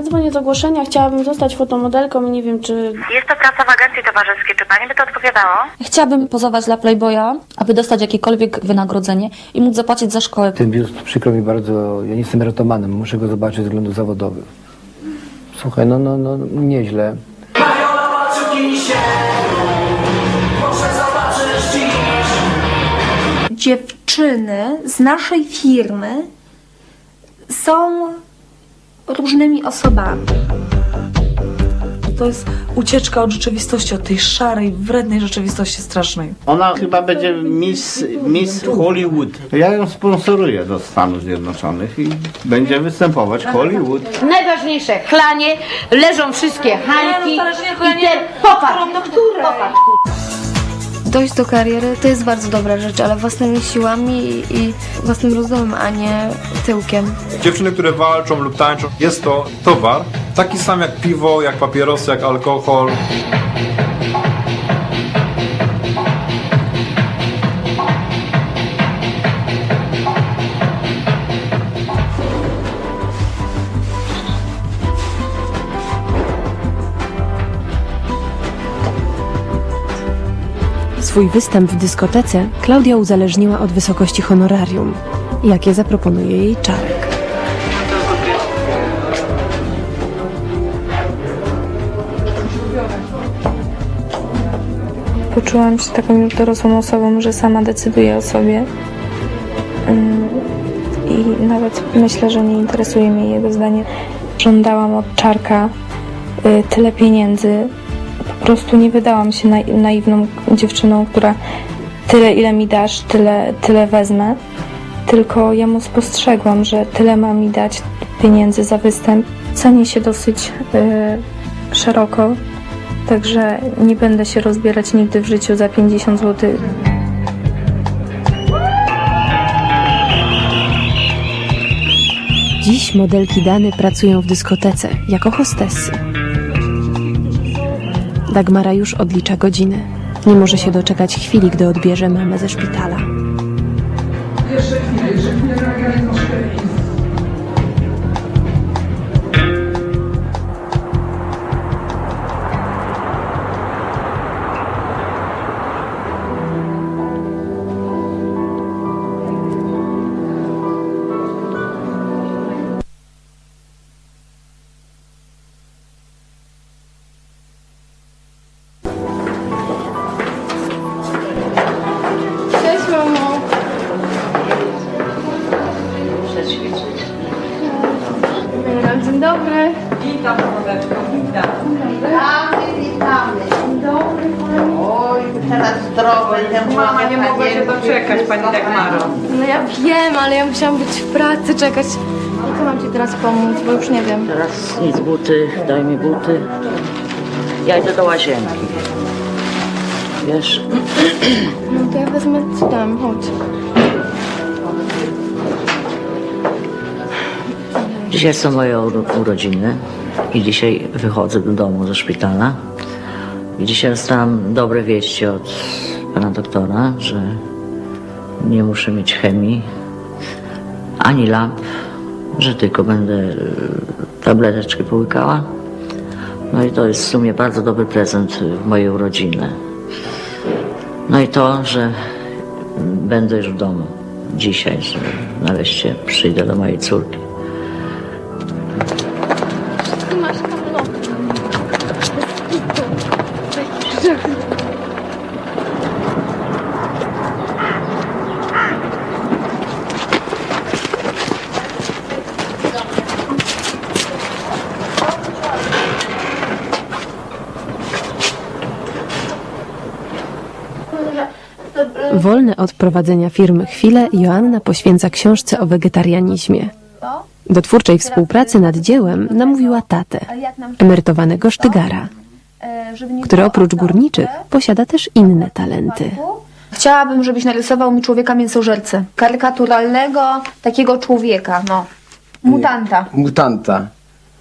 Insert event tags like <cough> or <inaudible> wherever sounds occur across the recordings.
Ja dzwonię z ogłoszenia, chciałabym zostać fotomodelką i nie wiem, czy Jest to praca w agencji towarzyskiej. Czy pani by to odpowiadało? Chciałabym pozować dla Playboya, aby dostać jakiekolwiek wynagrodzenie i móc zapłacić za szkołę. Ten biust przykro mi bardzo, ja nie jestem erotomanem, muszę go zobaczyć ze względów zawodowych. Słuchaj, no, no, no, nieźle. dziewczyny z naszej firmy są różnymi osobami. To jest ucieczka od rzeczywistości, od tej szarej, wrednej rzeczywistości strasznej. Ona chyba będzie Miss, Miss Hollywood. Ja ją sponsoruję do Stanów Zjednoczonych i będzie występować Hollywood. Najważniejsze, chlanie, leżą wszystkie hańki i te... Popatrz, popatrz. Dojść do kariery to jest bardzo dobra rzecz, ale własnymi siłami i własnym rozumem, a nie tyłkiem. Dziewczyny, które walczą lub tańczą, jest to towar, taki sam jak piwo, jak papierosy, jak alkohol. Swój występ w dyskotece Klaudia uzależniła od wysokości honorarium, jakie zaproponuje jej Czarek. Poczułam się taką już dorosłą osobą, że sama decyduję o sobie. Ym, I nawet myślę, że nie interesuje mnie jego zdanie. Żądałam od Czarka y, tyle pieniędzy. Prostu nie wydałam się nai- naiwną dziewczyną, która tyle ile mi dasz, tyle, tyle wezmę. Tylko ja mu spostrzegłam, że tyle ma mi dać pieniędzy za występ. Cenię się dosyć y, szeroko. Także nie będę się rozbierać nigdy w życiu za 50 zł. Dziś modelki Dany pracują w dyskotece jako hostessy. Dagmara już odlicza godziny. Nie może się doczekać chwili, gdy odbierze mamę ze szpitala. Cześć, pani Dagmaro. No ja wiem, ale ja musiałam być w pracy, czekać. I co mam ci teraz pomóc, bo już nie wiem. Teraz nic buty, daj mi buty. Ja idę do łazienki. Wiesz, <clears throat> No to ja wezmę ci dam, chodź. dzisiaj są moje uro- urodziny i dzisiaj wychodzę do domu ze szpitala. I dzisiaj dostałam dobre wieści od pana doktora, że nie muszę mieć chemii ani lamp, że tylko będę y, tableteczki połykała. No i to jest w sumie bardzo dobry prezent w moje urodziny. No i to, że będę już w domu dzisiaj, że nareszcie przyjdę do mojej córki. Od prowadzenia firmy chwile Joanna poświęca książce o wegetarianizmie. Do twórczej współpracy nad dziełem namówiła tatę, emerytowanego sztygara, który oprócz górniczych posiada też inne talenty. Chciałabym, żebyś narysował mi człowieka mięsożercę. Karykaturalnego takiego człowieka, no. Mutanta. Mutanta.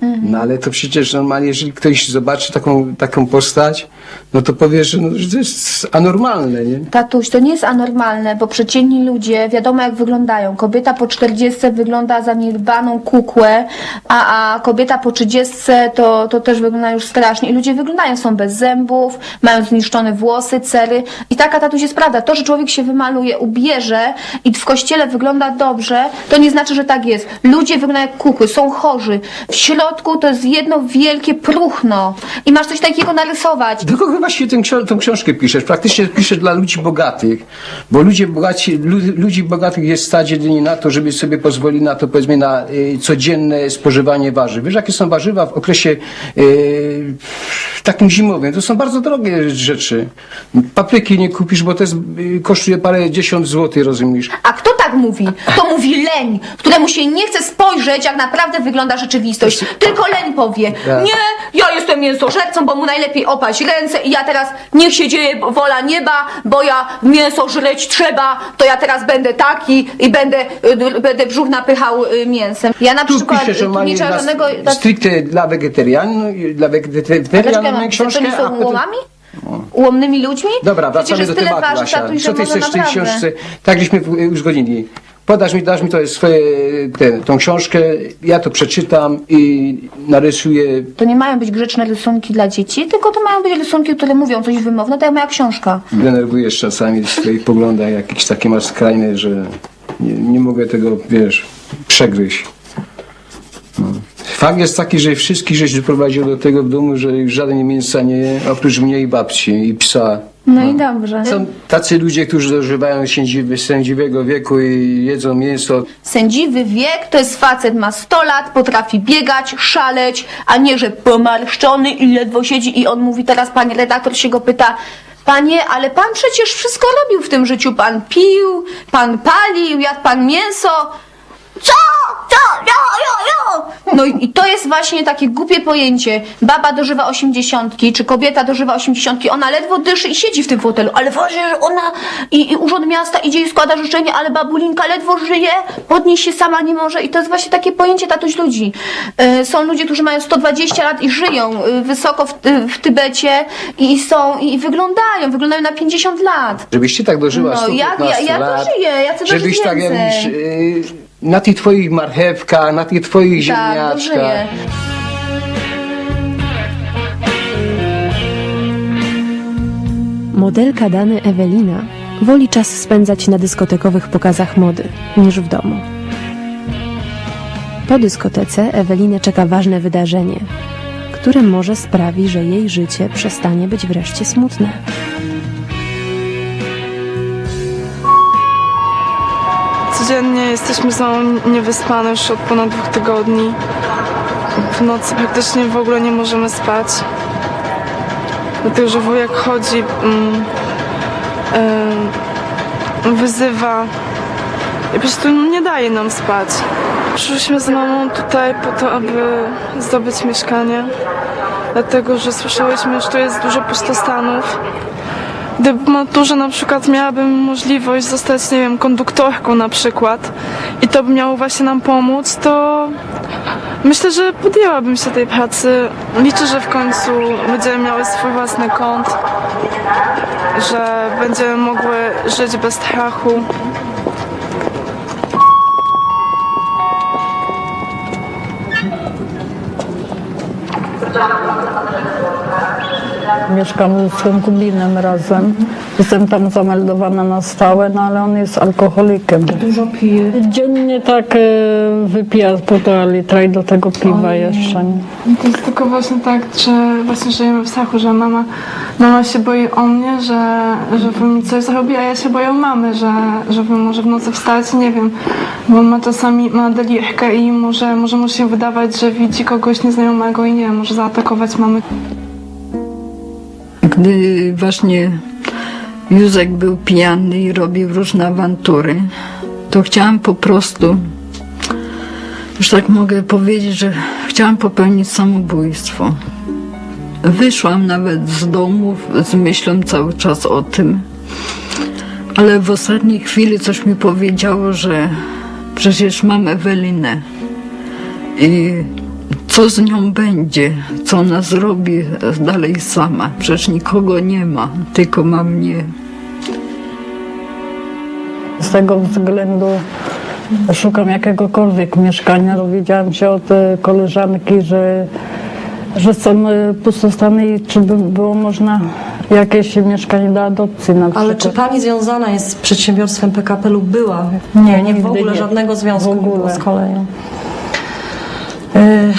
No ale to przecież normalnie, jeżeli ktoś zobaczy taką, taką postać, no to powie, że, no, że to jest anormalne, nie? Tatuś, to nie jest anormalne, bo przeciętni ludzie wiadomo jak wyglądają. Kobieta po 40 wygląda zaniedbaną kukłę, a, a kobieta po 30 to, to też wygląda już strasznie. I ludzie wyglądają, są bez zębów, mają zniszczone włosy, cery. I taka tatuś jest prawda. To, że człowiek się wymaluje, ubierze i w kościele wygląda dobrze, to nie znaczy, że tak jest. Ludzie wyglądają jak kukły, są chorzy. W środku to jest jedno wielkie próchno. I masz coś takiego narysować. Do kogo właściwie tę, tą książkę piszesz? Praktycznie piszesz dla ludzi bogatych, bo ludzie bogaci, lu, ludzi bogatych jest stać jedynie na to, żeby sobie pozwolić na to, powiedzmy, na y, codzienne spożywanie warzyw. Wiesz, jakie są warzywa w okresie y, takim zimowym? To są bardzo drogie rzeczy. Papryki nie kupisz, bo to jest, y, kosztuje parę dziesiąt złotych, rozumiesz? A kto tak mówi? To mówi leń, któremu się nie chce spojrzeć, jak naprawdę wygląda rzeczywistość. Tylko leń powie, Tak. nie, ja jestem mięsożercą, bo mu najlepiej opaść ręce i ja teraz niech się dzieje wola nieba, bo ja mięso żreć trzeba, to ja teraz będę taki i będę, y, będę brzuch napychał y, mięsem. Ja na Tu przykład piszesz y, normalnie nie stricte dla wegetarianów, dla wegetarianów książkę, nie a są potem- ułomami? Ułomnymi ludźmi? Dobra, wracamy do tematu, Asia. Co ty chcesz w tej książce? Tak żeśmy uzgodnili. Podasz mi, dasz mi to swoje, tę tą książkę, ja to przeczytam i narysuję. To nie mają być grzeczne rysunki dla dzieci, tylko to mają być rysunki, które mówią coś wymowne, tak jak moja książka. Denerwujesz czasami w swoich poglądach, jakieś takie masz skrajne, że nie, nie mogę tego, wiesz, przegryźć. Fakt jest taki, że wszystkich żeś doprowadził do tego w domu, że już żaden mięsa nie je, oprócz mnie i babci, i psa. No i dobrze. Są tacy ludzie, którzy dożywają sędziwy, sędziwego wieku i jedzą mięso. Sędziwy wiek to jest facet, ma 100 lat, potrafi biegać, szaleć, a nie, że pomarszczony i ledwo siedzi i on mówi, teraz pani redaktor się go pyta, panie, ale pan przecież wszystko robił w tym życiu, pan pił, pan palił, jadł pan mięso. Co? Co? Jo, jo, jo! No i i to jest właśnie takie głupie pojęcie. Baba dożywa osiemdziesiątki, czy kobieta dożywa osiemdziesiątki, ona ledwo dyszy i siedzi w tym fotelu, ale właśnie, że ona i, i urząd miasta idzie i składa życzenie, ale babulinka ledwo żyje, podnieść się sama nie może i to jest właśnie takie pojęcie tatuś ludzi. Y, są ludzie, którzy mają 120 lat i żyją y, wysoko w, y, w Tybecie i są, i wyglądają, wyglądają na 50 lat. Żebyś ty tak dożyła No, 115 jak ja- ja lat. dożyję, ja chcę dożyć Żebyś tak jak więcej. mówisz, y, na tych twoich marchewkach, na tych twoich Tak, ziemniaczkach. dożyję. Modelka Dany Ewelina woli czas spędzać na dyskotekowych pokazach mody niż w domu. Po dyskotece Ewelinę czeka ważne wydarzenie, które może sprawi, że jej życie przestanie być wreszcie smutne. Codziennie jesteśmy z mamą niewyspane już od ponad dwóch tygodni. W nocy praktycznie w ogóle nie możemy spać. Dlatego, że wujek chodzi, mm, wyzywa i po prostu nie daje nam spać. Przyszliśmy z mamą tutaj po to, aby zdobyć mieszkanie. Dlatego, że słyszałyśmy, że tu jest dużo pustostanów. Gdyby w maturze na przykład miałabym możliwość zostać, nie wiem, konduktorką na przykład i to by miało właśnie nam pomóc, to myślę, że podjęłabym się tej pracy. Liczę, że w końcu będziemy miały swój własny kąt, że będziemy mogły żyć bez strachu. Mieszkamy z konkubinem razem. Jestem tam zameldowana na stałe, no ale on jest alkoholikiem. Dużo pije. Dziennie tak e, wypija półtora litra i do tego piwa jeszcze. Nie? To jest tylko właśnie tak, że właśnie żyjemy w strachu, że mama, mama się boi o mnie, że, że bym mi coś zrobi, a ja się boję mamy, że, że bym może w nocy wstać, nie wiem, bo ma czasami ma delirkę i może, może mu się wydawać, że widzi kogoś nieznajomego i nie może zaatakować mamy. Gdy właśnie Józek był pijany i robił różne awantury, to chciałam po prostu, już tak mogę powiedzieć, że chciałam popełnić samobójstwo. Wyszłam nawet z domu z myślą cały czas o tym, ale w ostatniej chwili coś mi powiedziało, że przecież mam Ewelinę i co z nią będzie, co ona zrobi dalej sama. Przecież nikogo nie ma, tylko ma mnie. Z tego względu szukam jakiegokolwiek mieszkania. Dowiedziałam się od e, koleżanki, że, że są e, pustostany i czy by było można jakieś mieszkanie do adopcji na przykład. Ale czy pani związana jest z przedsiębiorstwem PKP lub była? Nie, w nigdy ogóle nie. żadnego związku W nie ogóle. z koleją. Y,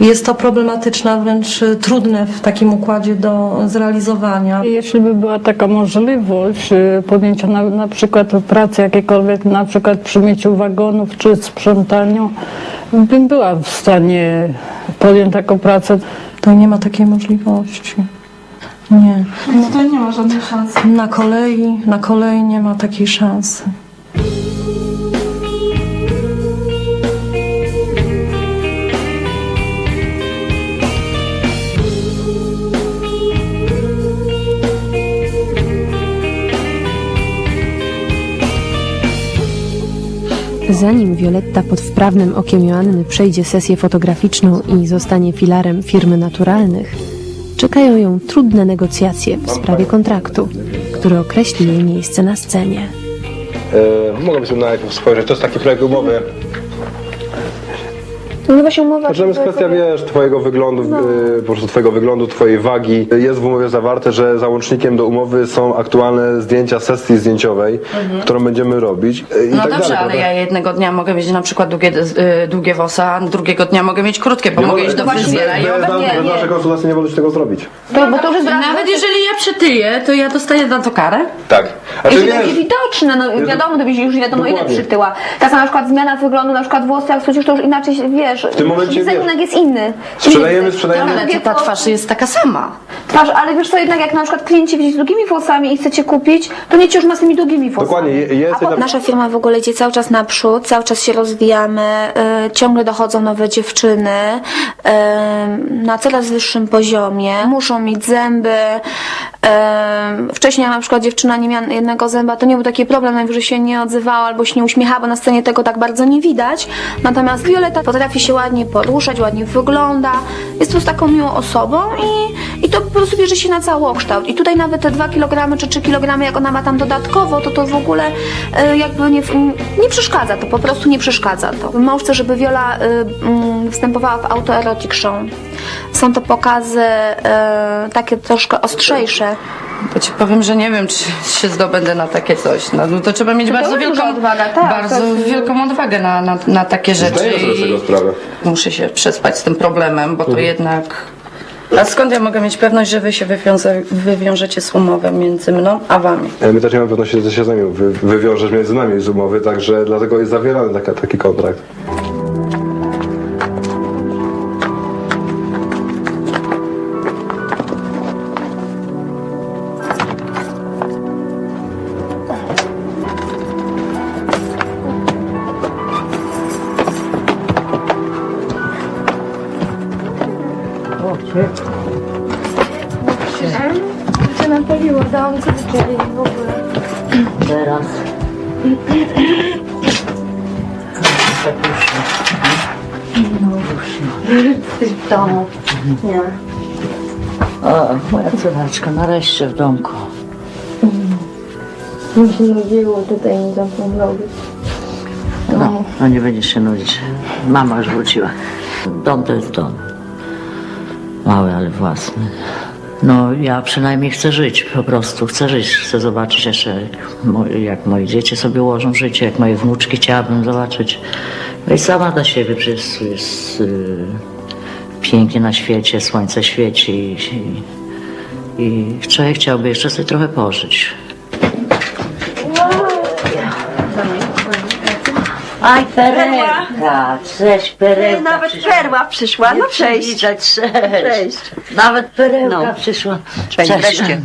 Jest to problematyczne, a wręcz y, trudne w takim układzie do zrealizowania. Jeśli by była taka możliwość y, podjęcia na, na przykład pracy jakiejkolwiek, na przykład przy myciu wagonów czy sprzątaniu, bym była w stanie podjąć taką pracę. To nie ma takiej możliwości. Nie. No to nie ma żadnej szansy. Na kolei, na kolei nie ma takiej szansy. Zanim Violetta pod wprawnym okiem Joanny przejdzie sesję fotograficzną i zostanie filarem firmy naturalnych, czekają ją trudne negocjacje w sprawie kontraktu, który określi jej miejsce na scenie. E, mogę sobie najpierw spojrzeć, to jest taki projekt umowy. No właśnie umowa... Znaczy, tam jest kwestia, wiesz, twojego wyglądu, y, po prostu twojego wyglądu, twojej wagi. Jest w umowie zawarte, że załącznikiem do umowy są aktualne zdjęcia sesji zdjęciowej, którą będziemy robić y, i No tak dobrze, dalej. ale prawda? ja jednego dnia mogę mieć na przykład długie, y, długie włosy, a drugiego dnia mogę mieć krótkie, bo Nie mogę iść do fryzjera i bez, obecnie... bez nie. naszej konsultacji nie możesz tego zrobić. To, bo to już jest Nawet jeżeli ja przytyję, to ja dostaję za to karę? Tak. A Jeśli ty to będzie wiesz, widoczne, no wiadomo, to będzie już wiadomo ile Dokładnie. przytyła. Ta sama na przykład zmiana wyglądu, na przykład włosy, jak słyszysz, to już inaczej się, wiesz, W tym momencie wizerunek wiesz. jest inny. sprzedajemy, sprzedajemy. Ale to ta twarz jest taka sama. Twarz, ale wiesz co, jednak jak na przykład klienci widzieć z długimi włosami i chcecie kupić, to nie ci już ma z tymi długimi włosami. Dokładnie, je- jest jedna... Nasza firma w ogóle idzie cały czas naprzód, cały czas się rozwijamy, y, ciągle dochodzą nowe dziewczyny na coraz wyższym poziomie, muszą mieć zęby. Wcześniej jak na przykład dziewczyna nie miała jednego zęba, to nie był taki problem, najwyżej się nie odzywała albo się nie uśmiechała, bo na scenie tego tak bardzo nie widać. Natomiast Violeta potrafi się ładnie poruszać, ładnie wygląda, jest po taką miłą osobą i, i to po prostu bierze się na całokształt. I tutaj nawet te 2 kg czy 3 kg, jak ona ma tam dodatkowo, to to w ogóle y, jakby nie, nie przeszkadza to, po prostu nie przeszkadza to. Mąż chce, żeby Viola y, mm, występowała w autoerotic show. Są to pokazy y, takie troszkę ostrzejsze. To ci powiem, że nie wiem, czy się zdobędę na takie coś. No, no to trzeba mieć bardzo wielką odwaga, tak, bardzo to jest- wielką odwagę na, na, na takie rzeczy. Zdaję sobie z tego i sprawę. muszę się przespać z tym problemem, bo to Mhm. jednak... A skąd ja mogę mieć pewność, że wy się wywiąże, wywiążecie z umową między mną a wami? E, My też nie mamy pewności, że się z nami wy, wywiążesz między nami z umowy, także dlatego jest zawierany taka, taki kontrakt. O, moja córeczka, nareszcie w domku. Mi się nudziło tutaj, nie zapomniałby. No, no nie będziesz się nudzić. Mama już wróciła. Dom to jest dom. Mały, ale własny. No, ja przynajmniej chcę żyć, po prostu chcę żyć. Chcę zobaczyć jeszcze, jak moje, dzieci sobie ułożą życie, jak moje wnuczki chciałabym zobaczyć. No i sama dla siebie, przecież jest y, pięknie na świecie, słońce świeci i, i człowiek chciałby jeszcze sobie trochę pożyć. Aj, perełka! Cześć, perełka Nawet przyszła. perła przyszła, no cześć. Cześć. Cześć. Nawet perełka No. przyszła. Cześć, wreszcie.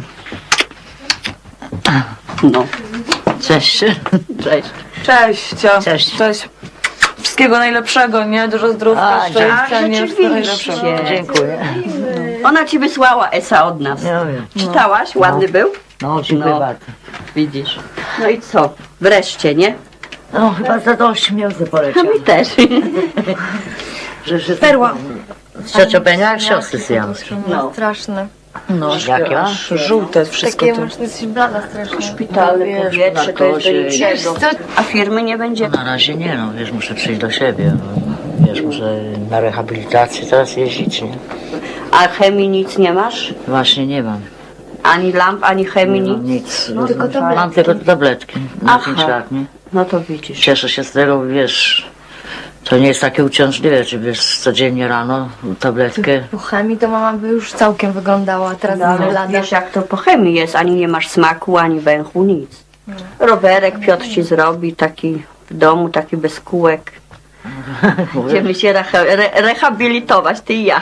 No. Cześć. Cześć. Cześć, Cześć. Cześć. Wszystkiego najlepszego, nie? Dużo zdrówka, A, szczęścia, nie? Wszystkiego rzeczywiście. najlepszego. Dziękuję. Ona ci wysłała Esa od nas. Ja wiem. Czytałaś? Ładny był? No, dziękuję No. bardzo. Widzisz. No i co? Wreszcie, nie? No, chyba za dość mięsy poleciał. A mi też. <laughs> Perła. Ciocio Benia jak siostry syjamskie. No. Straszne. No, jakie? Aż żółte wszystko Takie to. masz, jesteś blada strasznie. Szpitalne powietrze to jest do niczego. A firmy nie będzie. Na razie nie no, wiesz, muszę przyjść do siebie. no. Wiesz, muszę na rehabilitację teraz jeździć, nie? A chemii nic nie masz? Właśnie nie mam. Ani lamp, ani chemii Nie mam nic? nic. No, tylko tabletki. Mam tylko tabletki. Na Aha. pięć lat, nie? No to widzisz. Cieszę się z tego, wiesz, to nie jest takie uciążliwe, czy wiesz, codziennie rano tabletkę. Po chemii to mama by już całkiem wyglądała, a teraz No, ale wiesz jak to po chemii jest, ani nie masz smaku, ani węchu, nic. Rowerek Piotr ci zrobi, taki w domu, taki bez kółek. <laughs> Będziemy się reha re rehabilitować, ty i ja.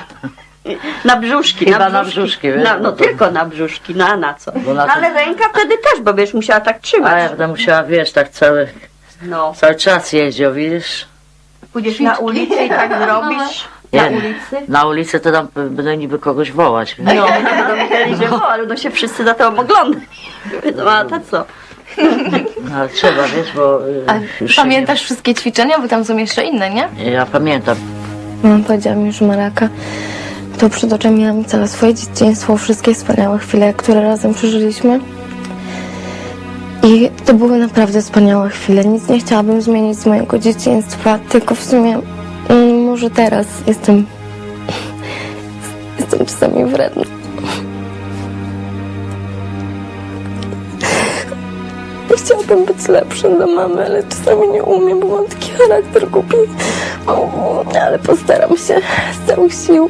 Na brzuszki. Chyba na brzuszki, wiesz, Na, no bo to- tylko na brzuszki, na, na co? Bo na No, to- ale ręka wtedy też, bo wiesz, musiała tak A trzymać. ja będę musiała, wiesz, tak cały, No, cały czas jeździł, widzisz? pójdziesz na ulicę i tak zrobisz. Nie, Na ulicy. Na ulicy to tam będę niby kogoś wołać. No, będą myśleli, że o, ale no się wszyscy za to oglądają. No, a to co? No, ale trzeba, wiesz, bo... y, A już się pamiętasz wszystkie ćwiczenia, bo tam są jeszcze inne, nie? Nie, ja pamiętam. Mama powiedziała mi, że Maraka to przed oczami miałam całe swoje dzieciństwo, wszystkie wspaniałe chwile, które razem przeżyliśmy. I to były naprawdę wspaniałe chwile. Nic nie chciałabym zmienić z mojego dzieciństwa, tylko w sumie mm, może teraz jestem <laughs> jestem czasami wredna. Chciałabym być lepsza dla mamy, ale czasami nie umiem, bo mam taki charakter głupi. Ale postaram się z całych sił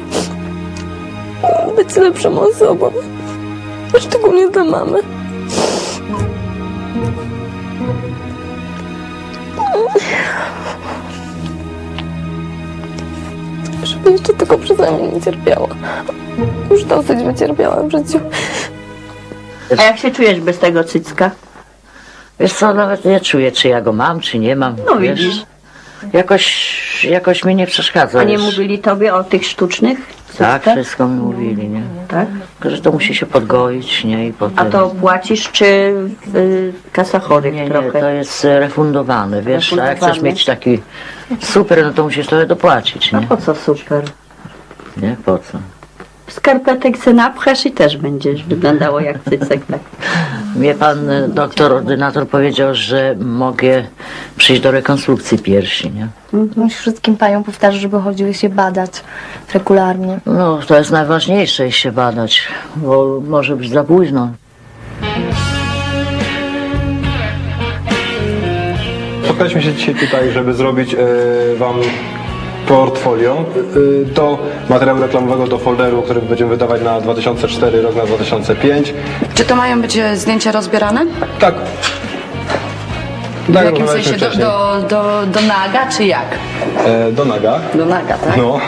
być lepszą osobą. Szczególnie dla mamy. Żeby jeszcze tylko przeze mnie nie cierpiała. Już dosyć wycierpiałam w życiu. A jak się czujesz bez tego cycka? Wiesz co, nawet nie czuję, czy ja go mam, czy nie mam. No wiesz? widzisz. Jakoś, jakoś mi nie przeszkadza. A nie wiesz. mówili tobie o tych sztucznych Tak, wszystko mi mówili, nie? Tak? Tylko, że to musi się podgoić, nie? I potem... A to płacisz czy y, kasa chorych Nie, nie, trochę? to jest e, refundowane, wiesz, a jak chcesz mieć taki super, no to musisz trochę dopłacić, A nie? po co super? Nie, po co? Skarpetek se napchasz i też będziesz wyglądało jak cycek. Tak. Mnie pan doktor, ordynator powiedział, że mogę przyjść do rekonstrukcji piersi, nie? Musisz wszystkim paniom powtarzać, żeby chodziły się badać regularnie. No, to jest najważniejsze, iść się badać, bo może być za późno. Spotkaliśmy się dzisiaj tutaj, żeby zrobić e, Wam portfolio. Do materiału reklamowego do folderu, który będziemy wydawać na 2004 rok na 2005. Czy to mają być e, zdjęcia rozbierane? Tak. W Tak, jakim rozmawialiśmy sensie? Do, do, do, do naga, czy jak? E, do naga. Do naga, tak? No.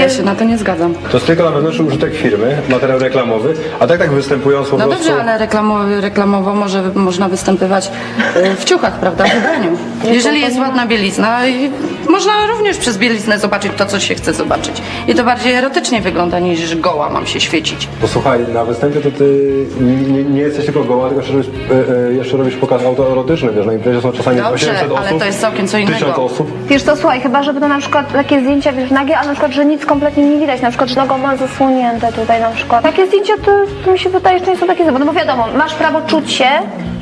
Ja się na to nie zgadzam. To jest tylko na wewnętrzny użytek firmy, materiał reklamowy, a tak tak występując po No prostu... dobrze, ale reklamowo, reklamowo może, można występywać e, w ciuchach, prawda, w ubraniu. Jeżeli jest ładna bielizna, i można również przez bieliznę zobaczyć to, co się chce zobaczyć. I to bardziej erotycznie wygląda, niż goła mam się świecić. Posłuchaj, na występie to ty nie, nie jesteś tylko goła, tylko jeszcze robisz, e, e, jeszcze robisz pokaz autoerotyczny, wiesz, na imprezie są czasami Dobrze, 800 osób, ale to jest całkiem co innego. 1000 osób. Wiesz co, słuchaj, chyba żeby to na przykład takie zdjęcia, wiesz, nagie, a na przykład, że nic kompletnie nie widać, na przykład, że nogo ma zasłonięte tutaj na przykład. Takie zdjęcia to, to mi się wydaje, że nie są takie złe, no bo wiadomo, masz prawo czuć się,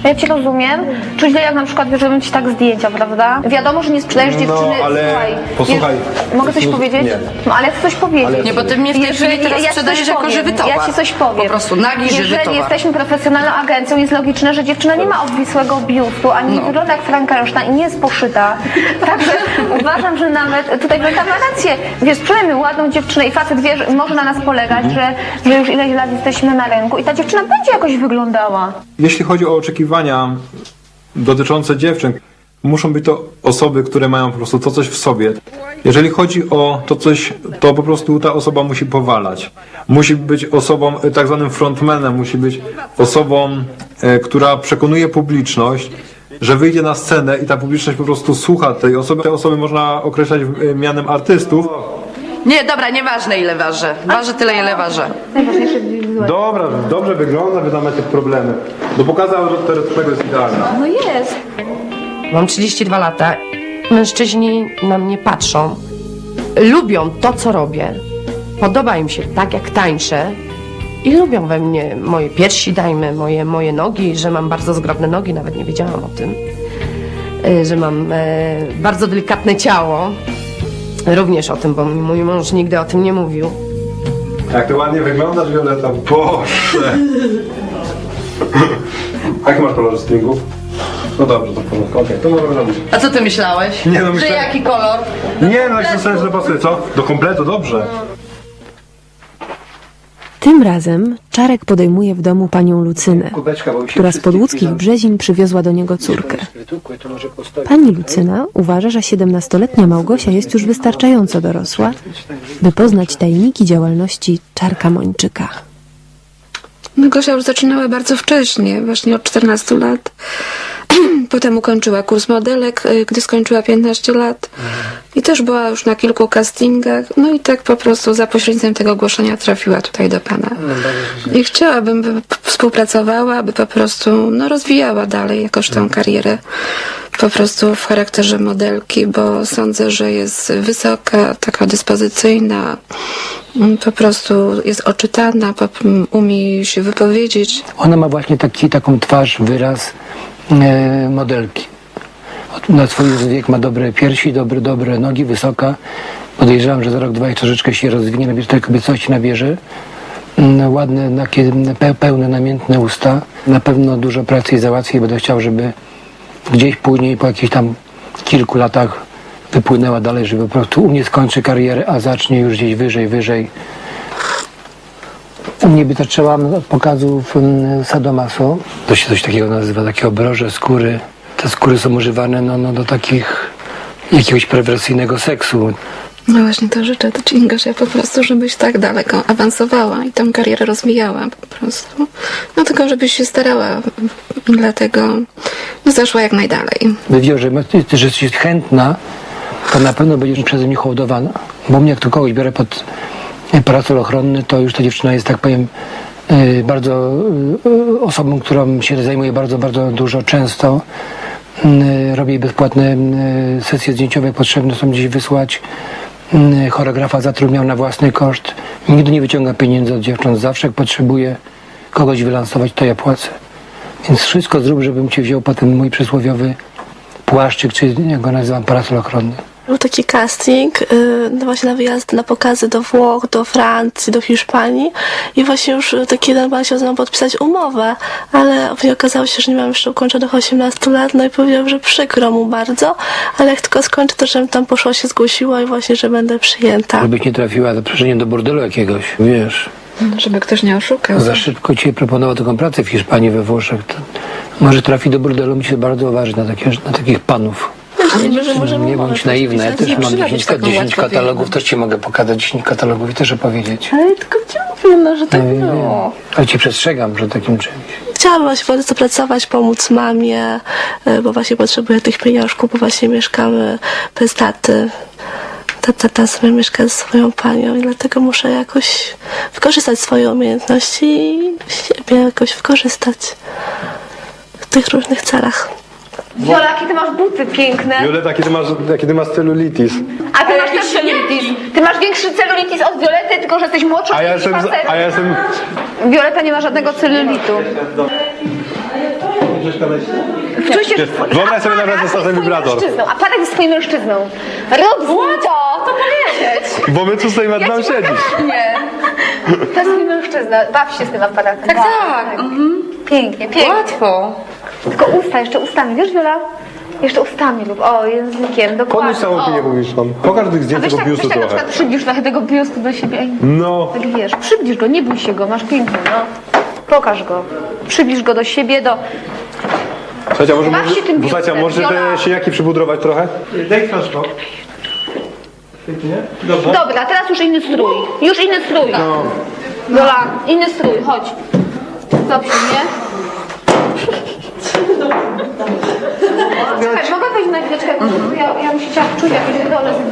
ja cię rozumiem, czuć źle jak na przykład, robią ci tak zdjęcia, prawda? Wiadomo, że nie sprzedajesz No, dziewczyny, ale słuchaj. posłuchaj. mogę coś Nie. powiedzieć? No ale chcę coś powiedzieć. Nie, bo ty mnie w tej chwili teraz ci sprzedajesz coś jako powiem, żywy towar. Ja ci coś powiem. Po prostu nagi, żywy Jeżeli towar. jesteśmy profesjonalną agencją, jest logiczne, że dziewczyna nie ma obwisłego biustu, ani nie No. wygląda jak Frankenstein i nie jest poszyta. Także <laughs> uważam, że nawet tutaj Wielka ma rację. Wiesz, sprzedajmy ładną dziewczynę i facet wie, że może na nas polegać, że, że już ileś lat jesteśmy na rynku i ta dziewczyna będzie jakoś wyglądała. Jeśli chodzi o oczekiwania dotyczące dziewczyn, muszą być to osoby, które mają po prostu to coś w sobie. Jeżeli chodzi o to coś, to po prostu ta osoba musi powalać. Musi być osobą, e, tak zwanym frontmanem, musi być osobą, e, która przekonuje publiczność, że wyjdzie na scenę i ta publiczność po prostu słucha tej osoby. Te osoby można określać e, mianem artystów. Nie, dobra, nieważne ile ważę. Ważę tyle, ile Dobra, dobrze wygląda, wy tam macie problemy. Do pokazu autoerotycznego jest idealna. No jest. Mam 32 lata. Mężczyźni na mnie patrzą lubią to, co robię. Podoba im się tak, jak tańczę. I lubią we mnie moje piersi, dajmy, moje, moje nogi, że mam bardzo zgrabne nogi, nawet nie wiedziałam o tym. E, Że mam e, bardzo delikatne ciało. Również o tym, bo mój mąż nigdy o tym nie mówił. Jak ty ładnie wyglądasz, Violeta. Boże! Jaki masz kolor stringów? No dobrze, to w porządku. Okej, to możemy robić. A co ty myślałeś? Nie, no Że jaki kolor? Nie no, jak sens, że pasuje, co? Do kompletu, dobrze. Tym razem Czarek podejmuje w domu panią Lucynę, która z podłódzkich Brzezin przywiozła do niego córkę. Pani Lucyna uważa, że 17-letnia Małgosia jest już wystarczająco dorosła, by poznać tajniki działalności Czarka Mończyka. No Gosia już zaczynała bardzo wcześnie, właśnie od 14 lat. <clears throat> Potem ukończyła kurs modelek, y, gdy skończyła 15 lat. I też była już na kilku castingach. No i tak po prostu za pośrednictwem tego ogłoszenia trafiła tutaj do pana. I chciałabym, by współpracowała, by po prostu no, rozwijała dalej jakoś tę karierę. Po prostu w charakterze modelki, bo sądzę, że jest wysoka, taka dyspozycyjna, po prostu jest oczytana, po- m, umie się wypowiedzieć. Ona ma właśnie taki, taką twarz, wyraz e, modelki. Od- Na swój wiek ma dobre piersi, dobre, dobre nogi, wysoka. Podejrzewam, że za rok, dwa i troszeczkę się rozwinie, nabierze tej kobiecości nabierze. Mm, Ładne, takie pe- pełne, namiętne usta. Na pewno dużo pracy i załatwi. Będę chciał, żeby gdzieś później, po jakichś tam kilku latach wypłynęła dalej, żeby po prostu u mnie skończy karierę, a zacznie już gdzieś wyżej, wyżej. U mnie by to trzeba od pokazów sadomaso. To się coś takiego nazywa, takie obroże skóry. Te skóry są używane no, no, do takich jakiegoś perwersyjnego seksu. No właśnie to życzę to Ci Gosia po prostu, żebyś tak daleko awansowała i tą karierę rozwijała po prostu. No tylko żebyś się starała, dlatego no, zaszła jak najdalej. Że, ty, że jesteś chętna, to na pewno będziesz przeze mnie hołdowana. Bo mnie jak tu kogoś biorę pod e, parasol ochronny, to już ta dziewczyna jest, tak powiem, e, bardzo e, osobą, którą się zajmuje bardzo, bardzo dużo, często. Mm, Robię bezpłatne mm, sesje zdjęciowe, potrzebne są gdzieś wysłać. Mm, Choreografa zatrudniał na własny koszt. Nigdy nie wyciąga pieniędzy od dziewcząt. Zawsze jak potrzebuje kogoś wylansować, to ja płacę. Więc wszystko zrób, żebym cię wziął potem mój przysłowiowy płaszczyk, czy jak go nazywam, parasol ochronny. Był taki casting, y, no właśnie na wyjazd, na pokazy do Włoch, do Francji, do Hiszpanii i właśnie już y, taki jeden pan chciał ze mną podpisać umowę, ale okazało się, że nie mam jeszcze ukończonych 18 lat, no i powiedział, że przykro mu bardzo, ale jak tylko skończę, to żebym tam poszła, się zgłosiła i właśnie, że będę przyjęta. Żebyś nie trafiła za przeproszeniem do bordelu jakiegoś, wiesz. Żeby ktoś nie oszukał. Za szybko ci proponował taką pracę w Hiszpanii, we Włoszech. To może trafi do bordelu, musi bardzo uważać na, takie, na takich panów. Nie, że możemy Nie umowę bądź naiwna, ja też Nie mam przyda 10, być taką 10 łatwo katalogów, też ci mogę pokazać 10 katalogów i też opowiedzieć. Ale tylko ci mówię, no, że tak No, wiem, było. wiem. Ale ci przestrzegam przed takim czymś. Chciałabym właśnie bardzo pracować, pomóc mamie, y, bo właśnie potrzebuję tych pieniążków, bo właśnie mieszkamy bez taty. Tata, tata sobie mieszka ze swoją panią i dlatego muszę jakoś wykorzystać swoje umiejętności i siebie jakoś wykorzystać w tych różnych celach. Wiola, jakie ty masz buty piękne. Violeta, ty masz, ty masz celulitis? A ty masz też celulitis. Ty masz większy celulitis od Violety, tylko że jesteś młodszy A ja jestem, facet. a ja jestem... Violeta nie ma żadnego celulitu. Wczuj się w... Wyobraź sobie nawet zostawię wibrator. mężczyzną, a Panek jest twoim mężczyzną. Rób z nim to, to powiedzieć. Bo my tu a ty tam siedzisz. Nie. To jest twój mężczyzna. Baw się z tym aparatem. Tak, tak. Mhm. Pięknie, pięknie. Łatwo. Tylko usta, jeszcze ustami. Wiesz, Wiola? Jeszcze ustami lub o, językiem, dokładnie. Podnieś opinię, tam. Pokaż tych A zdjęć weź tego tak, weź biustu tak na trochę. przykład trochę tego biustu do siebie. Ej, No. Tak wiesz, przybliż go, nie bój się go, masz piękny, no. Pokaż go. Przybliż go do siebie, do... Słuchajcie, a może, Baw się tym słuchajcie, a biustem, może te siniaki przybudrować trochę? Daj klaszko. Dobrze. Dobra, teraz już inny strój. Już inny strój. No. Wiola, inny strój, chodź. Stop się, nie? Czekaj, mogę wejść na chwileczkę? Ja, ja bym się chciała czuć jakieś dole z.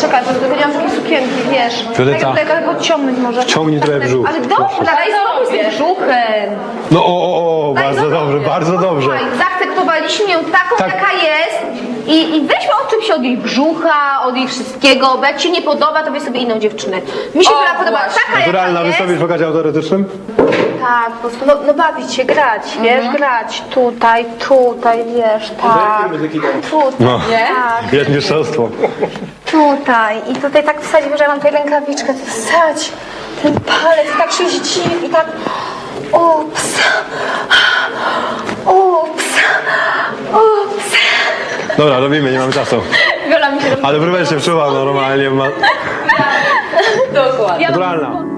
Czekaj, bo dowiedziałam takie sukienki, wiesz. Violeta. Tak, tak, odciągnąć może. Wciągnij trochę brzuch. Ale dobrze, daj spokój z tym brzuchem. No o, o, o, bardzo dobrze, bardzo dobrze. Zaakceptowaliśmy ją taką, Tak. jaka jest. I, I weźmy od czymś od jej brzucha, od jej wszystkiego, bo jak ci nie podoba, to weź sobie inną dziewczynę. Mi się O, która podoba właśnie. taka, Naturalna jaka jest. wystawić w pokazie autoretycznym? Tak, po prostu, no, no bawić się, grać, wiesz, grać tutaj, tutaj, wiesz, tak. Tutaj, No. tak, Jest mistrzostwo. tutaj. I tutaj tak wsadzić, że ja mam tutaj rękawiczkę, to wsadź ten palec, tak się zdziwi i tak, ups, ups, ups. Dobra, robimy, nie mamy czasu. Wiola mi się. Ale próbujesz się wczuwa normalnie. Ma... Dokładnie. Naturalna.